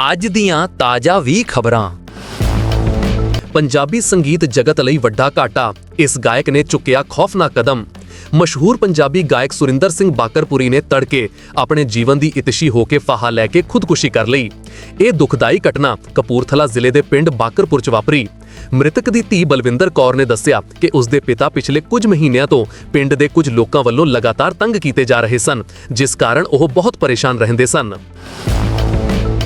ਅੱਜ ਦੀਆਂ ਤਾਜ਼ਾ ਵੀ ਖਬਰਾਂ। ਪੰਜਾਬੀ ਸੰਗੀਤ ਜਗਤ ਲਈ ਵੱਡਾ ਘਾਟਾ, ਇਸ ਗਾਇਕ ਨੇ ਚੁੱਕਿਆ ਖੌਫਨਾਕ ਕਦਮ। ਮਸ਼ਹੂਰ ਪੰਜਾਬੀ ਗਾਇਕ ਸੁਰਿੰਦਰ ਸਿੰਘ ਬਾਕਰਪੁਰੀ ਨੇ ਤੜਕੇ ਆਪਣੇ ਜੀਵਨ ਦੀ ਇਤਿਸ਼ੀ ਹੋ ਕੇ ਫਾਹਾ ਲੈ ਕੇ ਖੁਦਕੁਸ਼ੀ ਕਰ ਲਈ। ਇਹ ਦੁਖਦਾਈ ਘਟਨਾ ਕਪੂਰਥਲਾ ਜ਼ਿਲ੍ਹੇ ਦੇ ਪਿੰਡ ਬਾਕਰਪੁਰ ਚ ਵਾਪਰੀ। ਮ੍ਰਿਤਕ ਦੀ ਧੀ ਬਲਵਿੰਦਰ ਕੌਰ ਨੇ ਦੱਸਿਆ ਕਿ ਉਸ ਦੇ ਪਿਤਾ ਪਿਛਲੇ ਕੁਝ ਮਹੀਨਿਆਂ ਤੋਂ ਪਿੰਡ ਦੇ ਕੁਝ ਲੋਕਾਂ ਵੱਲੋਂ ਲਗਾਤਾਰ ਤੰਗ ਕੀਤੇ ਜਾ ਰਹੇ ਸਨ, ਜਿਸ ਕਾਰਨ ਉਹ ਬਹੁਤ ਪਰੇਸ਼ਾਨ ਰਹਿੰਦੇ ਸਨ।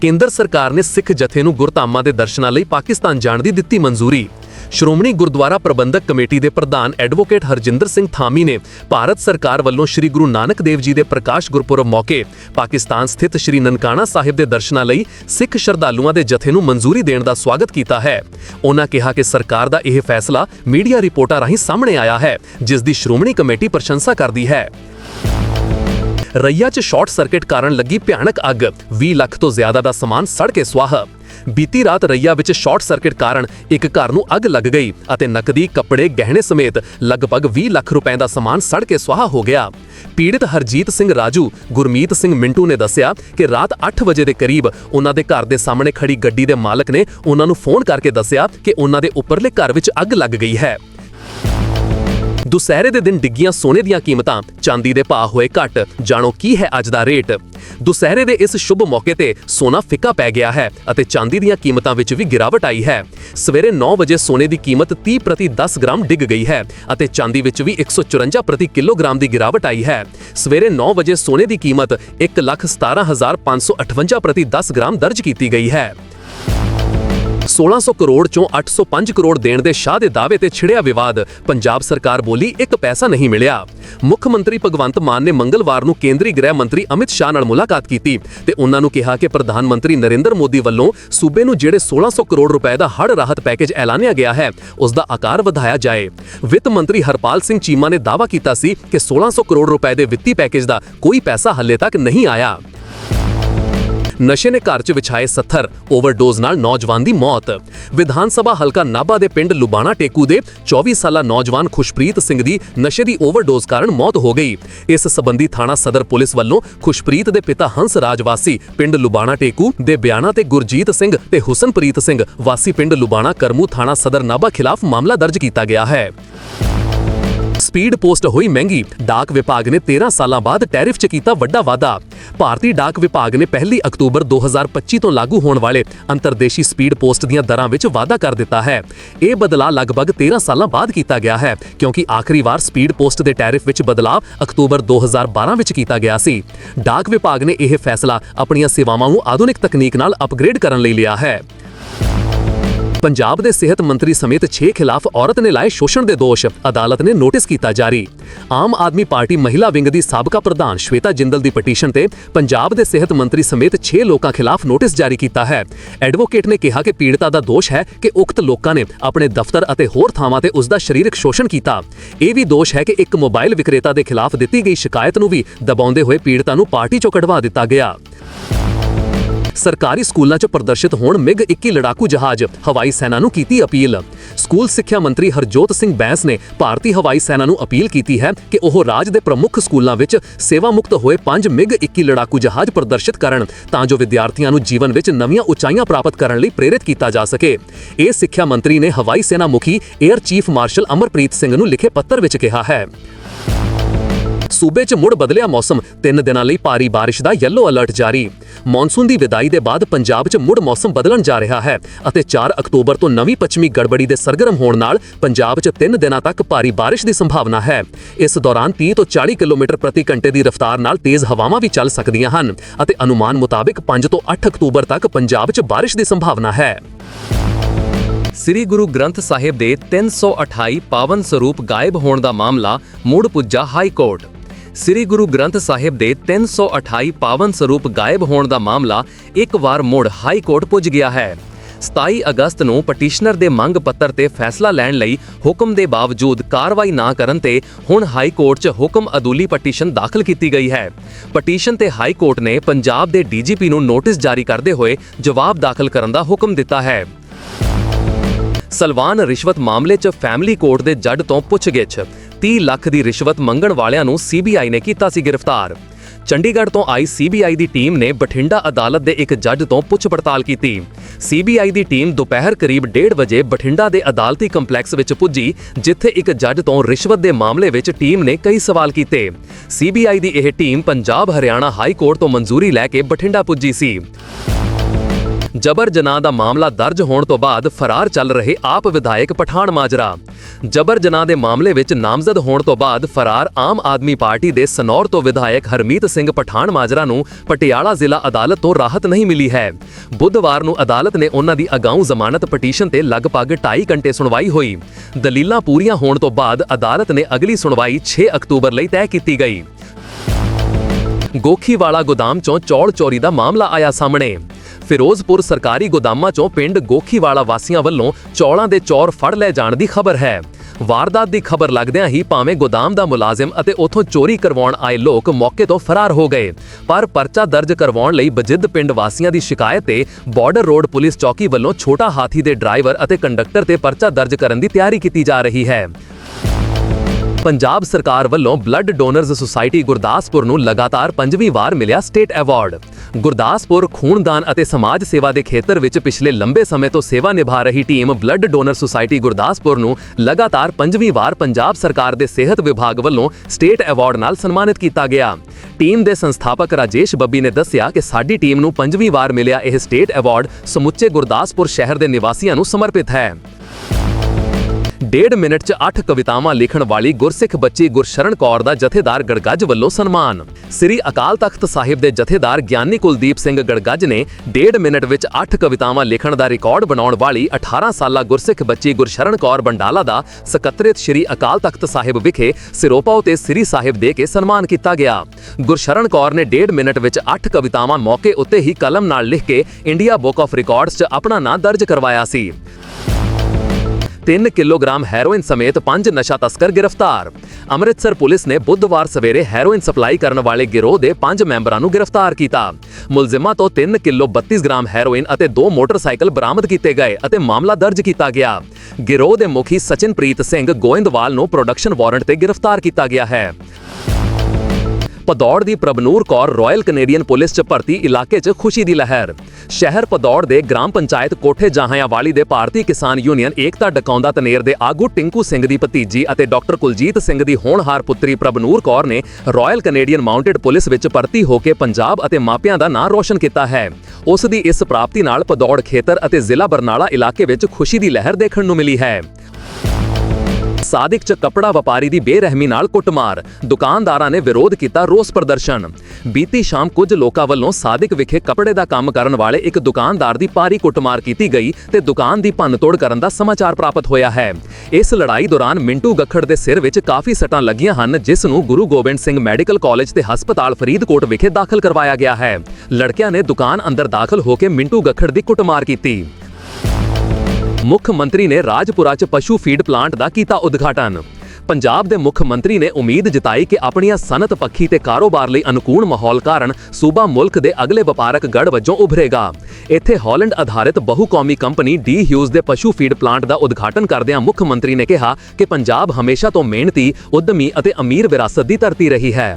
ਕੇਂਦਰ ਸਰਕਾਰ ਨੇ ਸਿੱਖ ਜਥੇ ਨੂੰ ਗੁਰਧਾਮਾਂ ਦੇ ਦਰਸ਼ਨਾਂ ਲਈ ਪਾਕਿਸਤਾਨ ਜਾਣ ਦੀ ਦਿੱਤੀ ਮਨਜ਼ੂਰੀ। ਸ਼੍ਰੋਮਣੀ ਗੁਰਦੁਆਰਾ ਪ੍ਰਬੰਧਕ ਕਮੇਟੀ ਦੇ ਪ੍ਰਧਾਨ ਐਡਵੋਕੇਟ ਹਰਜਿੰਦਰ ਸਿੰਘ ਥਾਮੀ ਨੇ ਭਾਰਤ ਸਰਕਾਰ ਵੱਲੋਂ ਸ੍ਰੀ ਗੁਰੂ ਨਾਨਕ ਦੇਵ ਜੀ ਦੇ ਪ੍ਰਕਾਸ਼ ਗੁਰਪੁਰਬ ਮੌਕੇ ਪਾਕਿਸਤਾਨ ਸਥਿਤ ਸ੍ਰੀ ਨਨਕਾਣਾ ਸਾਹਿਬ ਦੇ ਦਰਸ਼ਨਾਂ ਲਈ ਸਿੱਖ ਸ਼ਰਧਾਲੂਆਂ ਦੇ ਜਥੇ ਨੂੰ ਮਨਜ਼ੂਰੀ ਦੇਣ ਦਾ ਸਵਾਗਤ ਕੀਤਾ ਹੈ। ਉਹਨਾਂ ਕਿਹਾ ਕਿ ਸਰਕਾਰ ਦਾ ਇਹ ਫੈਸਲਾ ਮੀਡੀਆ ਰਿਪੋਰਟਾਂ ਰਾਹੀਂ ਸਾਹਮਣੇ ਆਇਆ ਹੈ, ਜਿਸ ਦੀ ਸ਼੍ਰੋਮਣੀ ਕਮੇਟੀ ਪ੍ਰਸ਼ੰਸਾ ਕਰਦੀ ਹੈ। ਰਈਆ 'ਚ ਸ਼ਾਰਟ ਸਰਕਟ ਕਾਰਨ ਲੱਗੀ ਭਿਆਨਕ ਅੱਗ। 20 ਲੱਖ ਤੋਂ ਜ਼ਿਆਦਾ ਦਾ ਸਮਾਨ ਸੜ ਕੇ ਸੁਆਹ। ਬੀਤੀ ਰਾਤ ਰਈਆ ਵਿੱਚ ਸ਼ਾਰਟ ਸਰਕਟ ਕਾਰਨ ਇੱਕ ਘਰ ਨੂੰ ਅੱਗ ਲੱਗ ਗਈ ਅਤੇ ਨਕਦੀ, ਕੱਪੜੇ, ਗਹਿਣੇ ਸਮੇਤ ਲਗਭਗ 20 ਲੱਖ ਰੁਪਏ ਦਾ ਸਮਾਨ ਸੜ ਕੇ ਸੁਆਹ ਹੋ ਗਿਆ। ਪੀੜਤ ਹਰਜੀਤ ਸਿੰਘ ਰਾਜੂ, ਗੁਰਮੀਤ ਸਿੰਘ ਮਿੰਟੂ ਨੇ ਦੱਸਿਆ ਕਿ ਰਾਤ 8 ਵਜੇ ਦੇ ਕਰੀਬ ਉਹਨਾਂ ਦੇ ਘਰ ਦੇ ਸਾਹਮਣੇ ਖੜੀ ਗੱਡੀ ਦੇ ਮਾਲਕ ਨੇ ਉਹਨਾਂ ਨੂੰ ਫੋਨ ਕਰਕੇ ਦੱਸਿਆ ਕਿ ਉਹਨਾਂ ਦੇ ਉੱਪਰਲੇ ਘਰ ਵਿੱਚ ਅੱਗ ਲੱਗ ਗਈ ਹੈ। ਦੁਸਹਿਰੇ ਦੇ ਦਿਨ ਡਿੱਗੀਆਂ ਸੋਨੇ ਦੀਆਂ ਕੀਮਤਾਂ ਚਾਂਦੀ ਦੇ ਭਾਅ ਹੋਏ ਘਟ। ਜਾਣੋ ਕੀ ਹੈ ਅੱਜ ਦਾ ਰੇਟ? ਦੁਸਹਿਰੇ ਦੇ ਇਸ ਸ਼ੁਭ ਮੌਕੇ ਤੇ ਸੋਨਾ ਫਿੱਕਾ ਪੈ ਗਿਆ ਹੈ ਅਤੇ ਚਾਂਦੀ ਦੀਆਂ ਕੀਮਤਾਂ ਵਿੱਚ ਵੀ ਗਿਰਾਵਟ ਆਈ ਹੈ। ਸਵੇਰੇ 9 ਵਜੇ ਸੋਨੇ ਦੀ ਕੀਮਤ 30 ਪ੍ਰਤੀ 10 ਗ੍ਰਾਮ ਡਿੱਗ ਗਈ ਹੈ ਅਤੇ ਚਾਂਦੀ ਵਿੱਚ ਵੀ 154 ਪ੍ਰਤੀ ਕਿਲੋਗ੍ਰਾਮ ਦੀ ਗਿਰਾਵਟ ਆਈ ਹੈ। ਸਵੇਰੇ 9 ਵਜੇ ਸੋਨੇ ਦੀ ਕੀਮਤ 117558 ਪ੍ਰਤੀ 10 ਗ੍ਰਾਮ ਦਰਜ ਕੀਤੀ ਗਈ ਹੈ। 1600 ਕਰੋੜ ਚੋਂ 805 ਕਰੋੜ ਦੇਣ ਦੇ ਸ਼ਾਹ ਦੇ ਦਾਅਵੇ ਤੇ ਛਿੜਿਆ ਵਿਵਾਦ, ਪੰਜਾਬ ਸਰਕਾਰ ਬੋਲੀ ਇੱਕ ਪੈਸਾ ਨਹੀਂ ਮਿਲਿਆ। ਮੁੱਖ ਮੰਤਰੀ ਭਗਵੰਤ ਮਾਨ ਨੇ ਮੰਗਲਵਾਰ ਨੂੰ ਕੇਂਦਰੀ ਗ੍ਰਹਿ ਮੰਤਰੀ ਅਮਿਤ ਸ਼ਾਹ ਨਾਲ ਮੁਲਾਕਾਤ ਕੀਤੀ ਤੇ ਉਹਨਾਂ ਨੂੰ ਕਿਹਾ ਕਿ ਪ੍ਰਧਾਨ ਮੰਤਰੀ ਨਰਿੰਦਰ ਮੋਦੀ ਵੱਲੋਂ ਸੂਬੇ ਨੂੰ ਜਿਹੜੇ 1600 ਕਰੋੜ ਰੁਪਏ ਦਾ ਹੜ ਰਾਹਤ ਪੈਕੇਜ ਐਲਾਨਿਆ ਗਿਆ ਹੈ, ਉਸ ਦਾ ਆਕਾਰ ਵਧਾਇਆ ਜਾਏ। ਵਿੱਤ ਮੰਤਰੀ ਹਰਪਾਲ ਸਿੰਘ ਚੀਮਾ ਨੇ ਦਾਅਵਾ ਕੀਤਾ ਸੀ ਕਿ 1600 ਕਰੋੜ ਰੁਪਏ ਦੇ ਵਿੱਤੀ ਪੈਕੇਜ ਦਾ ਕੋਈ ਪੈਸਾ ਹੱਲੇ ਤੱਕ ਨਹੀਂ ਆਇਆ। ਨਸ਼ੇ ਨੇ ਘਰ 'ਚ ਵਿਛਾਏ ਸੱਥਰ, ਓਵਰਡੋਜ਼ ਨਾਲ ਨੌਜਵਾਨ ਦੀ ਮੌਤ। ਵਿਧਾਨ ਸਭਾ ਹਲਕਾ ਨਾਭਾ ਦੇ ਪਿੰਡ ਲੁਬਾਣਾ ਟੇਕੂ ਦੇ 24 ਸਾਲਾ ਨੌਜਵਾਨ ਖੁਸ਼ਪ੍ਰੀਤ ਸਿੰਘ ਦੀ ਨਸ਼ੇ ਦੀ ਓਵਰਡੋਜ਼ ਕਾਰਨ ਮੌਤ ਹੋ ਗਈ। ਇਸ ਸਬੰਧੀ ਥਾਣਾ ਸਦਰ ਪੁਲਿਸ ਵੱਲੋਂ ਖੁਸ਼ਪ੍ਰੀਤ ਦੇ ਪਿਤਾ ਹੰਸ ਰਾਜ ਵਾਸੀ ਪਿੰਡ ਲੁਬਾਣਾ ਟੇਕੂ ਦੇ ਬਿਆਨਾਂ ਤੇ ਗੁਰਜੀਤ ਸਿੰਘ ਤੇ ਹੁਸਨਪ੍ਰੀਤ ਸਿੰਘ ਵਾਸੀ ਪਿੰਡ ਲੁਬਾਣਾ ਕਰਮੂ ਥਾਣਾ ਸਦਰ ਨਾਭਾ ਖਿਲਾਫ ਮਾਮਲਾ ਦਰਜ ਕੀਤਾ ਗਿਆ ਹੈ। ਸਪੀਡ ਪੋਸਟ ਹੋਈ ਮਹਿੰਗੀ। ਡਾਕ ਵਿਭਾਗ ਨੇ 13 ਸਾਲਾਂ ਬਾਅਦ ਟੈਰਿਫ 'ਚ ਕੀਤਾ ਵੱਡਾ ਵਾਅਦਾ। ਭਾਰਤੀ ਡਾਕ ਵਿਭਾਗ ਨੇ 1 ਅਕਤੂਬਰ 2025 ਤੋਂ ਲਾਗੂ ਹੋਣ ਵਾਲੇ ਅੰਤਰਦੇਸ਼ੀ ਸਪੀਡ ਪੋਸਟ ਦੀਆਂ ਦਰਾਂ ਵਿੱਚ ਵਾਅਦਾ ਕਰ ਦਿੱਤਾ ਹੈ। ਇਹ ਬਦਲਾਅ ਲਗਭਗ 13 ਸਾਲਾਂ ਬਾਅਦ ਕੀਤਾ ਗਿਆ ਹੈ, ਕਿਉਂਕਿ ਆਖਰੀ ਵਾਰ ਸਪੀਡ ਪੋਸਟ ਦੇ ਟੈਰਿਫ ਵਿੱਚ ਬਦਲਾਅ ਅਕਤੂਬਰ 2012 ਵਿੱਚ ਕੀਤਾ ਗਿਆ ਸੀ। ਡਾਕ ਵਿਭਾਗ ਨੇ ਇਹ ਫੈਸਲਾ ਆਪਣੀਆਂ ਸੇਵਾਵਾਂ ਨੂੰ ਆਧੁਨਿਕ ਤਕਨੀਕ ਨਾਲ ਅਪਗ੍ਰੇਡ ਕਰਨ ਲਈ ਲਿਆ ਹੈ। ਪੰਜਾਬ ਦੇ ਸਿਹਤ ਮੰਤਰੀ ਸਮੇਤ 6 ਖਿਲਾਫ ਔਰਤ ਨੇ ਲਾਏ ਸ਼ੋਸ਼ਣ ਦੇ ਦੋਸ਼। ਅਦਾਲਤ ਨੇ ਨੋਟਿਸ ਕੀਤਾ ਜਾਰੀ। ਆਮ ਆਦਮੀ ਪਾਰਟੀ ਮਹਿਲਾ ਵਿੰਗ ਦੀ ਸਾਬਕਾ ਪ੍ਰਧਾਨ ਸ਼ਵੇਤਾ ਜਿੰਦਲ ਦੀ ਪਟੀਸ਼ਨ ਤੇ ਪੰਜਾਬ ਦੇ ਸਿਹਤ ਮੰਤਰੀ ਸਮੇਤ 6 ਲੋਕਾਂ ਖਿਲਾਫ ਨੋਟਿਸ ਜਾਰੀ ਕੀਤਾ ਹੈ। ਐਡਵੋਕੇਟ ਨੇ ਕਿਹਾ ਕਿ ਪੀੜਤਾ ਦਾ ਦੋਸ਼ ਹੈ ਕਿ ਉਕਤ ਲੋਕਾਂ ਨੇ ਆਪਣੇ ਦਫ਼ਤਰ ਅਤੇ ਹੋਰ ਥਾਵਾਂ ਤੇ ਉਸ ਦਾ ਸਰੀਰਕ ਸ਼ੋਸ਼ਣ ਕੀਤਾ। ਇਹ ਵੀ ਦੋਸ਼ ਹੈ ਕਿ ਇੱਕ ਮੋਬਾਈਲ ਵਿਕਰੇਤਾ ਦੇ ਖਿਲਾਫ ਦਿੱਤੀ ਗਈ ਸ਼ਿਕਾਇਤ ਨੂੰ ਵੀ ਦਬਾਉਂਦੇ ਹੋਏ ਪੀੜਤਾ ਨੂੰ ਪਾਰਟੀ ਚੋਂ ਕਢਵਾ ਦਿੱਤਾ ਗਿਆ। ਸਰਕਾਰੀ ਸਕੂਲਾਂ 'ਚ ਪ੍ਰਦਰਸ਼ਿਤ ਹੋਣ ਮਿਗ 21 ਲੜਾਕੂ ਜਹਾਜ਼, ਹਵਾਈ ਸੈਨਾ ਨੂੰ ਕੀਤੀ ਅਪੀਲ। ਸਕੂਲ ਸਿੱਖਿਆ ਮੰਤਰੀ ਹਰਜੋਤ ਸਿੰਘ ਬੈਂਸ ਨੇ ਭਾਰਤੀ ਹਵਾਈ ਸੈਨਾ ਨੂੰ ਅਪੀਲ ਕੀਤੀ ਹੈ ਕਿ ਉਹ ਰਾਜ ਦੇ ਪ੍ਰਮੁੱਖ ਸਕੂਲਾਂ ਵਿੱਚ ਸੇਵਾ ਮੁਕਤ ਹੋਏ ਪੰਜ ਮਿਗ 21 ਲੜਾਕੂ ਜਹਾਜ਼ ਪ੍ਰਦਰਸ਼ਿਤ ਕਰਨ, ਤਾਂ ਜੋ ਵਿਦਿਆਰਥੀਆਂ ਨੂੰ ਜੀਵਨ ਵਿੱਚ ਨਵੀਆਂ ਉਚਾਈਆਂ ਪ੍ਰਾਪਤ ਕਰਨ ਲਈ ਪ੍ਰੇਰਿਤ ਕੀਤਾ ਜਾ ਸਕੇ। ਇਹ ਸਿੱਖਿਆ ਮੰਤਰੀ ਨੇ ਹਵਾਈ ਸੈਨਾ ਮੁਖੀ air chief marshal Amarpreet Singh ਨੂੰ ਲਿਖੇ ਪੱਤਰ ਵਿੱਚ ਕਿਹਾ ਹੈ। ਸੂਬੇ 'ਚ ਮੁੜ ਬਦਲਿਆ ਮੌਸਮ। ਤਿੰਨ ਦਿਨਾਂ ਲਈ ਭਾਰੀ ਬਾਰਿਸ਼ ਦਾ ਯੈਲੋ ਅਲਰਟ ਜਾਰੀ। ਮੌਨਸੂਨ ਦੀ ਵਿਦਾਈ ਦੇ ਬਾਅਦ ਪੰਜਾਬ 'ਚ ਮੁੜ ਮੌਸਮ ਬਦਲਣ ਜਾ ਰਿਹਾ ਹੈ ਅਤੇ 4 ਅਕਤੂਬਰ ਤੋਂ ਨਵੀਂ ਪੱਛਮੀ ਗੜਬੜੀ ਦੇ ਸਰਗਰਮ ਹੋਣ ਨਾਲ ਪੰਜਾਬ 'ਚ ਤਿੰਨ ਦਿਨਾਂ ਤੱਕ ਭਾਰੀ ਬਾਰਿਸ਼ ਦੀ ਸੰਭਾਵਨਾ ਹੈ। ਇਸ ਦੌਰਾਨ 30 ਤੋਂ 40 ਕਿਲੋਮੀਟਰ ਪ੍ਰਤੀ ਘੰਟੇ ਦੀ ਰਫ਼ਤਾਰ ਨਾਲ ਤੇਜ਼ ਹਵਾਵਾਂ ਵੀ ਚੱਲ ਸਕਦੀਆਂ ਹਨ ਅਤੇ ਅਨੁਮਾਨ ਮੁਤਾਬਕ 5 ਤੋਂ 8 ਅਕਤੂਬਰ ਤੱਕ ਪੰਜਾਬ 'ਚ ਬਾਰਿਸ਼ ਦੀ ਸੰਭਾਵਨਾ ਹੈ। ਸ੍ਰੀ ਗੁਰੂ ਗ੍ਰੰਥ ਸਾਹਿਬ ਦੇ 328 ਪਾਵਨ ਸਰੂਪ ਗਾਇਬ ਹੋਣ ਦਾ ਮਾਮਲਾ ਮੁੜ ਪੁੱਜਾ ਹਾਈ ਕੋਰਟ। ਸ੍ਰੀ ਗੁਰੂ ਗ੍ਰੰਥ ਸਾਹਿਬ ਦੇ 328 ਪਾਵਨ ਸਰੂਪ ਗਾਇਬ ਹੋਣ ਦਾ ਮਾਮਲਾ ਇੱਕ ਵਾਰ ਮੁੜ ਹਾਈ ਕੋਰਟ ਪੁੱਜ ਗਿਆ ਹੈ। 27 ਅਗਸਤ ਨੂੰ ਪਟੀਸ਼ਨਰ ਦੇ ਮੰਗ ਪੱਤਰ ਤੇ ਫੈਸਲਾ ਲੈਣ ਲਈ ਹੁਕਮ ਦੇ ਬਾਵਜੂਦ ਕਾਰਵਾਈ ਨਾ ਕਰਨ ਤੇ ਹੁਣ ਹਾਈ ਕੋਰਟ 'ਚ ਹੁਕਮ ਅਦੂਲੀ ਪਟੀਸ਼ਨ ਦਾਖਲ ਕੀਤੀ ਗਈ ਹੈ। ਪਟੀਸ਼ਨ ਤੇ ਹਾਈ ਕੋਰਟ ਨੇ ਪੰਜਾਬ ਦੇ ਡੀਜੀਪੀ ਨੂੰ ਨੋਟਿਸ ਜਾਰੀ ਕਰਦੇ ਹੋਏ ਜਵਾਬ ਦਾਖਲ ਕਰਨ ਦਾ ਹੁਕਮ ਦਿੱਤਾ ਹੈ। ਸਲਵਾਨ ਰਿਸ਼ਵਤ ਮਾਮਲੇ 'ਚ ਫੈਮਿਲੀ ਕੋਰਟ ਦੇ ਜੱਜ ਤੋਂ ਪੁੱਛਗਿੱਛ। 30 ਲੱਖ ਦੀ ਰਿਸ਼ਵਤ ਮੰਗਣ ਵਾਲਿਆਂ ਨੂੰ ਸੀਬੀਆਈ ਨੇ ਕੀਤਾ ਸੀ ਗ੍ਰਿਫਤਾਰ। ਚੰਡੀਗੜ੍ਹ ਤੋਂ ਆਈ ਸੀਬੀਆਈ ਦੀ ਟੀਮ ਨੇ ਬਠਿੰਡਾ ਅਦਾਲਤ ਦੇ ਇੱਕ ਜੱਜ ਤੋਂ ਪੁੱਛ ਪੜਤਾਲ ਕੀਤੀ। ਸੀਬੀਆਈ ਦੀ ਟੀਮ ਦੁਪਹਿਰ ਕਰੀਬ 1:30 ਵਜੇ ਬਠਿੰਡਾ ਦੇ ਅਦਾਲਤੀ ਕੰਪਲੈਕਸ ਵਿੱਚ ਪੁੱਜੀ, ਜਿੱਥੇ ਇੱਕ ਜੱਜ ਤੋਂ ਰਿਸ਼ਵਤ ਦੇ ਮਾਮਲੇ ਵਿੱਚ ਟੀਮ ਨੇ ਕਈ ਸਵਾਲ ਕੀਤੇ। ਸੀਬੀਆਈ ਦੀ ਇਹ team Punjab Haryana high court ਤੋਂ ਮਨਜ਼ੂਰੀ ਲੈ ਕੇ ਬਠਿੰਡਾ ਪੁੱਜੀ ਸੀ। ਜਬਰ ਜਨਾਹ ਦਾ ਮਾਮਲਾ ਦਰਜ ਹੋਣ ਤੋਂ ਬਾਅਦ ਫਰਾਰ ਚੱਲ ਰਹੇ ਆਪ ਵਿਧਾਇਕ ਪਠਾਨ ਮਾਜਰਾ। ਜਬਰ ਜਨਾਹ ਦੇ ਮਾਮਲੇ ਵਿੱਚ ਨਾਮਜ਼ਦ ਹੋਣ ਤੋਂ ਬਾਅਦ ਫਰਾਰ ਆਮ ਆਦਮੀ ਪਾਰਟੀ ਦੇ ਸਨੌਰ ਤੋਂ ਵਿਧਾਇਕ ਹਰਮੀਤ ਸਿੰਘ ਪਠਾਨ ਮਾਜਰਾ ਨੂੰ ਪਟਿਆਲਾ ਜ਼ਿਲ੍ਹਾ ਅਦਾਲਤ ਤੋਂ ਰਾਹਤ ਨਹੀਂ ਮਿਲੀ ਹੈ। ਬੁੱਧਵਾਰ ਨੂੰ ਅਦਾਲਤ ਨੇ ਉਹਨਾਂ ਦੀ ਅਗਾਊਂ ਜ਼ਮਾਨਤ ਪਟੀਸ਼ਨ ਤੇ ਲਗਭਗ 2.5 ਘੰਟੇ ਸੁਣਵਾਈ ਹੋਈ। ਦਲੀਲਾਂ ਪੂਰੀਆਂ ਹੋਣ ਤੋਂ ਬਾਅਦ ਅਦਾਲਤ ਨੇ ਅਗਲੀ ਸੁਣਵਾਈ 6 ਅਕਤੂਬਰ ਲਈ ਤੈਅ ਕੀਤੀ ਗਈ। ਗੋਖੀਵਾਲਾ ਗੋਦਾਮ ਚੋਂ ਚੌਲ ਚੋਰੀ ਦਾ ਮਾਮਲਾ ਆਇਆ ਸਾਹਮਣੇ। ਫਿਰੋਜ਼ਪੁਰ ਸਰਕਾਰੀ ਗੋਦਾਮਾਂ ਚੋਂ ਪਿੰਡ ਗੋਖੀਵਾਲਾ ਵਾਸੀਆਂ ਵੱਲੋਂ ਚੌਲਾਂ ਦੇ ਚੌਰ ਫੜ ਲੈ ਜਾਣ ਦੀ ਖਬਰ ਹੈ। ਵਾਰਦਾਤ ਦੀ ਖਬਰ ਲੱਗਦਿਆਂ ਹੀ ਭਾਵੇਂ ਗੋਦਾਮ ਦਾ ਮੁਲਾਜ਼ਮ ਅਤੇ ਉਥੋਂ ਚੋਰੀ ਕਰਵਾਉਣ ਆਏ ਲੋਕ ਮੌਕੇ ਤੋਂ ਫਰਾਰ ਹੋ ਗਏ। ਪਰ ਪਰਚਾ ਦਰਜ ਕਰਵਾਉਣ ਲਈ ਬਜਿੱਦ ਪਿੰਡ ਵਾਸੀਆਂ ਦੀ ਸ਼ਿਕਾਇਤ ਤੇ ਬਾਰਡਰ ਰੋਡ ਪੁਲਿਸ ਚੌਕੀ ਵੱਲੋਂ ਛੋਟਾ ਹਾਥੀ ਦੇ ਡਰਾਈਵਰ ਅਤੇ ਕੰਡਕਟਰ ਤੇ ਪਰਚਾ ਦਰਜ ਕਰਨ ਦੀ ਤਿਆਰੀ ਕੀਤੀ ਜਾ ਰਹੀ ਹੈ। ਪੰਜਾਬ ਸਰਕਾਰ ਵੱਲੋਂ ਬਲੱਡ ਡੋਨਰਜ਼ ਸੁਸਾਇਟੀ ਗੁਰਦਾਸਪੁਰ ਨੂੰ ਲਗਾਤਾਰ ਪੰਜਵੀਂ ਵਾਰ ਮਿਲਿਆ ਸਟੇਟ ਅਵਾਰਡ ਗੁਰਦਾਸਪੁਰ ਖੂਨਦਾਨ ਅਤੇ ਸਮਾਜ ਸੇਵਾ ਦੇ ਖੇਤਰ ਵਿੱਚ ਪਿਛਲੇ ਲੰਬੇ ਸਮੇਂ ਤੋਂ ਸੇਵਾ ਨਿਭਾ ਰਹੀ team blood donor society Gurdaspur ਨੂੰ ਲਗਾਤਾਰ ਪੰਜਵੀਂ ਵਾਰ ਪੰਜਾਬ ਸਰਕਾਰ ਦੇ ਸਿਹਤ ਵਿਭਾਗ ਵੱਲੋਂ ਸਟੇਟ ਅਵਾਰਡ ਨਾਲ ਸਨਮਾਨਿਤ ਕੀਤਾ ਗਿਆ। ਟੀਮ ਦੇ ਸੰਸਥਾਪਕ ਰਾਜੇਸ਼ ਬੱਬੀ ਨੇ ਦੱਸਿਆ ਕਿ ਸਾਡੀ ਟੀਮ ਨੂੰ ਪੰਜਵੀਂ ਵਾਰ ਮਿਲਿਆ ਇਹ ਸਟੇਟ ਅਵਾਰਡ ਸਮੁੱਚੇ ਗੁਰਦਾਸਪੁਰ ਸ਼ਹਿਰ ਦੇ ਨਿਵਾਸੀਆਂ ਨੂੰ ਸਮਰਪਿਤ ਹੈ। ਡੇਢ ਮਿੰਟ 'ਚ 8 ਕਵਿਤਾਵਾਂ ਲਿਖਣ ਵਾਲੀ ਗੁਰਸਿੱਖ ਬੱਚੀ ਗੁਰਸ਼ਰਨ ਕੌਰ ਦਾ ਜਥੇਦਾਰ ਗੜਗੱਜ ਵੱਲੋਂ ਸਨਮਾਨ। ਸ੍ਰੀ ਅਕਾਲ ਤਖਤ ਸਾਹਿਬ ਦੇ ਜਥੇਦਾਰ ਗਿਆਨੀ ਕੁਲਦੀਪ ਸਿੰਘ ਗੜਗੱਜ ਨੇ ਡੇਢ ਮਿੰਟ ਵਿੱਚ 8 ਕਵਿਤਾਵਾਂ ਲਿਖਣ ਦਾ ਰਿਕਾਰਡ ਬਣਾਉਣ ਵਾਲੀ 18 ਸਾਲਾ ਗੁਰਸਿੱਖ ਬੱਚੀ ਗੁਰਸ਼ਰਨ ਕੌਰ ਬੰਡਾਲਾ ਦਾ ਸਕੱਤਰੇਤ ਸ੍ਰੀ ਅਕਾਲ ਤਖਤ ਸਾਹਿਬ ਵਿਖੇ ਸਿਰੋਪਾਓ ਤੇ ਸ੍ਰੀ ਸਾਹਿਬ ਦੇ ਕੇ ਸਨਮਾਨ ਕੀਤਾ ਗਿਆ। ਗੁਰਸ਼ਰਨ ਕੌਰ ਨੇ ਡੇਢ ਮਿੰਟ ਵਿੱਚ 8 ਕਵਿਤਾਵਾਂ ਮੌਕੇ ਉੱਤੇ ਹੀ ਕਲਮ ਨਾਲ ਲਿਖ ਕੇ ਇੰਡੀਆ ਬੁੱਕ ਆਫ ਰਿਕਾਰਡਸ 'ਚ ਆਪਣਾ ਨਾਂ ਦਰਜ ਕਰਵਾਇਆ ਸੀ। 3 ਕਿਲੋਗ੍ਰਾਮ ਹੈਰੋਇਨ ਸਮੇਤ ਪੰਜ ਨਸ਼ਾ ਤਸਕਰ ਗ੍ਰਿਫਤਾਰ। ਅੰਮ੍ਰਿਤਸਰ ਪੁਲਿਸ ਨੇ ਬੁੱਧਵਾਰ ਸਵੇਰੇ ਹੈਰੋਇਨ ਸਪਲਾਈ ਕਰਨ ਵਾਲੇ ਗਿਰੋਹ ਦੇ ਪੰਜ ਮੈਂਬਰਾਂ ਨੂੰ ਗ੍ਰਿਫਤਾਰ ਕੀਤਾ। ਮੁਲਜ਼ਮਾਂ ਤੋਂ 3 ਕਿਲੋ 32 ਗ੍ਰਾਮ ਹੈਰੋਇਨ ਅਤੇ ਦੋ ਮੋਟਰਸਾਈਕਲ ਬਰਾਮਦ ਕੀਤੇ ਗਏ ਅਤੇ ਮਾਮਲਾ ਦਰਜ ਕੀਤਾ ਗਿਆ। ਗਿਰੋਹ ਦੇ ਮੁਖੀ ਸਚਿਨਪ੍ਰੀਤ ਸਿੰਘ ਗੋਇੰਦਵਾਲ ਨੂੰ ਪ੍ਰੋਡਕਸ਼ਨ ਵਾਰੰਟ ਤੇ ਗ੍ਰਿਫਤਾਰ ਕੀਤਾ ਗਿਆ ਹੈ। ਪਦੌੜ ਦੀ Prabnoor Kaur royal Canadian police 'ਚ ਭਰਤੀ ਇਲਾਕੇ 'ਚ ਖੁਸ਼ੀ ਦੀ ਲਹਿਰ। ਸ਼ਹਿਰ ਪਦੌੜ ਦੇ ਗ੍ਰਾਮ ਪੰਚਾਇਤ ਕੋਠੇ ਜਹਾਂਵਾਲੀ ਦੇ ਭਾਰਤੀ ਕਿਸਾਨ ਯੂਨੀਅਨ ਏਕਤਾ ਡਕਾਉਂਦਾ ਤਨੇਰ ਦੇ ਆਗੂ ਟਿੰਕੂ ਸਿੰਘ ਦੀ ਭਤੀਜੀ ਅਤੇ ਡਾਕਟਰ ਕੁਲਜੀਤ ਸਿੰਘ ਦੀ ਹੋਣਹਾਰ ਪੁੱਤਰੀ ਪ੍ਰਬਨੂਰ ਕੌਰ ਨੇ ਰਾਇਲ ਕੈਨੇਡੀਅਨ ਮਾਊਂਟਡ ਪੁਲਿਸ ਵਿੱਚ ਭਰਤੀ ਹੋ ਕੇ ਪੰਜਾਬ ਅਤੇ ਮਾਪਿਆਂ ਦਾ ਨਾਂ ਰੋਸ਼ਨ ਕੀਤਾ ਹੈ। ਉਸ ਦੀ ਇਸ ਪ੍ਰਾਪਤੀ ਨਾਲ ਪਦੌੜ ਖੇਤਰ ਅਤੇ ਜ਼ਿਲ੍ਹਾ ਬਰਨਾਲਾ ਇਲਾਕੇ ਵਿੱਚ ਖੁਸ਼ੀ ਦੀ ਲਹਿਰ ਦੇਖਣ ਨੂੰ ਮਿਲੀ ਹੈ। ਸਾਦਿਕ ਚ ਕਪੜਾ ਵਪਾਰੀ ਦੀ ਬੇਰਹਿਮੀ ਨਾਲ ਕੁੱਟਮਾਰ। ਦੁਕਾਨਦਾਰਾਂ ਨੇ ਵਿਰੋਧ ਕੀਤਾ ਰੋਸ ਪ੍ਰਦਰਸ਼ਨ। ਬੀਤੀ ਸ਼ਾਮ ਕੁਝ ਲੋਕਾਂ ਵੱਲੋਂ ਸਾਦਿਕ ਵਿਖੇ ਕਪੜੇ ਦਾ ਕੰਮ ਕਰਨ ਵਾਲੇ ਇੱਕ ਦੁਕਾਨਦਾਰ ਦੀ ਭਾਰੀ ਕੁੱਟਮਾਰ ਕੀਤੀ ਗਈ ਤੇ ਦੁਕਾਨ ਦੀ ਭੰਨਤੋੜ ਕਰਨ ਦਾ ਸਮਾਚਾਰ ਪ੍ਰਾਪਤ ਹੋਇਆ ਹੈ। ਇਸ ਲੜਾਈ ਦੌਰਾਨ ਮਿੰਟੂ ਗੱਖੜ ਦੇ ਸਿਰ ਵਿੱਚ ਕਾਫੀ ਸੱਟਾਂ ਲੱਗੀਆਂ ਹਨ, ਜਿਸ ਨੂੰ ਗੁਰੂ ਗੋਬਿੰਦ ਸਿੰਘ ਮੈਡੀਕਲ ਕਾਲਜ ਤੇ ਹਸਪਤਾਲ ਫਰੀਦਕੋਟ ਵਿਖੇ ਦਾਖਲ ਕਰਵਾਇਆ ਗਿਆ ਹੈ। ਲੜਕਿਆਂ ਨੇ ਦੁਕਾਨ ਅੰਦਰ ਦਾਖਲ ਹੋ ਕੇ ਮਿੰਟੂ ਗੱਖੜ ਦੀ ਕੁੱਟਮਾਰ ਕੀਤੀ। ਮੁੱਖ ਮੰਤਰੀ ਨੇ ਰਾਜਪੁਰਾ 'ਚ ਪਸ਼ੂ ਫੀਡ ਪਲਾਂਟ ਦਾ ਕੀਤਾ ਉਦਘਾਟਨ। ਪੰਜਾਬ ਦੇ ਮੁੱਖ ਮੰਤਰੀ ਨੇ ਉਮੀਦ ਜਤਾਈ ਕਿ ਆਪਣੀਆਂ ਸਨਅਤ ਪੱਖੀ ਤੇ ਕਾਰੋਬਾਰ ਲਈ ਅਨੁਕੂਲ ਮਾਹੌਲ ਕਾਰਨ ਸੂਬਾ ਮੁਲਕ ਦੇ ਅਗਲੇ ਵਪਾਰਕ ਗੜ ਵਜੋਂ ਉਭਰੇਗਾ। ਇੱਥੇ ਹਾਲੈਂਡ ਆਧਾਰਿਤ ਬਹੁਕੌਮੀ ਕੰਪਨੀ ਡੀ ਹਿਊਜ਼ ਦੇ ਪਸ਼ੂ ਫੀਡ ਪਲਾਂਟ ਦਾ ਉਦਘਾਟਨ ਕਰਦਿਆਂ ਮੁੱਖ ਮੰਤਰੀ ਨੇ ਕਿਹਾ ਕਿ ਪੰਜਾਬ ਹਮੇਸ਼ਾ ਤੋਂ ਮਿਹਨਤੀ, ਉਦਮੀ ਅਤੇ ਅਮੀਰ ਵਿਰਾਸਤ ਦੀ ਧਰਤੀ ਰਹੀ ਹੈ।